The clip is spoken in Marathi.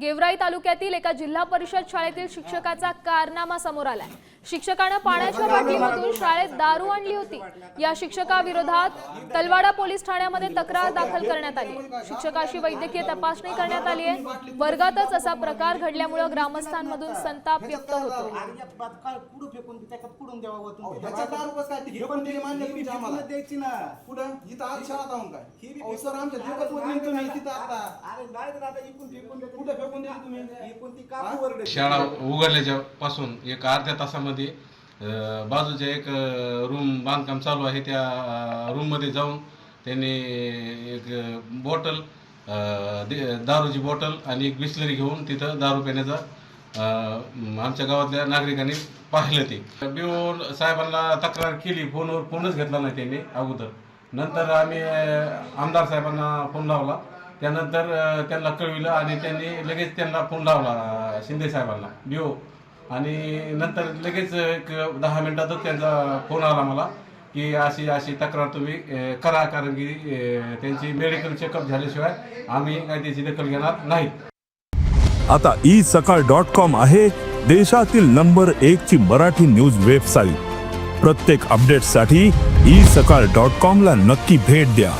गेवराई तालुक्यातील एका जिल्हा परिषद शाळेतील शिक्षकाचा कारनामा समोर आलाय. शिक्षकानं पाण्याच्या बाटलीमधून शाळेत दारू आणली होती. या शिक्षकाविरोधात तलवाडा पोलीस ठाण्यामध्ये तक्रार दाखल करण्यात आली. आहे. शिक्षकाशी वैद्यकीय तपासणी करण्यात आली आहे. वर्गातच असा प्रकार घडल्यामुळे ग्रामस्थांमधून संताप व्यक्त होतो. शाळा उघडल्याच्या पासून एक अर्ध्या तासामध्ये बाजूच्या एक रूम बांधकाम चालू आहे. त्या रूममध्ये जाऊन त्यांनी एक बॉटल दारूची बॉटल आणि एक बिस्लरी घेऊन तिथं दारू पिण्याचा आमच्या गावातल्या नागरिकांनी पाहिलं ते. बिऊन साहेबांना तक्रार केली. फोनवर फोनच घेतला नाही त्यांनी अगोदर. नंतर आम्ही आमदार साहेबांना फोन लावला. त्यानंतर त्यांना कळविलं आणि त्यांनी लगेच त्यांना फोन लावला शिंदे साहेबांना डिओ आणि नंतर लगेच एक दहा मिनिटातच त्यांचा फोन आला मला की अशी अशी तक्रार तुम्ही करा कारण की त्यांची मेडिकल चेकअप झाल्याशिवाय आम्ही काय त्याची दखल घेणार नाही आता ई सकाळ डॉट कॉम आहे देशातील नंबर एक ची मराठी न्यूज वेबसाईट. प्रत्येक अपडेटसाठी ई सकाळ डॉट कॉम ला नक्की भेट द्या.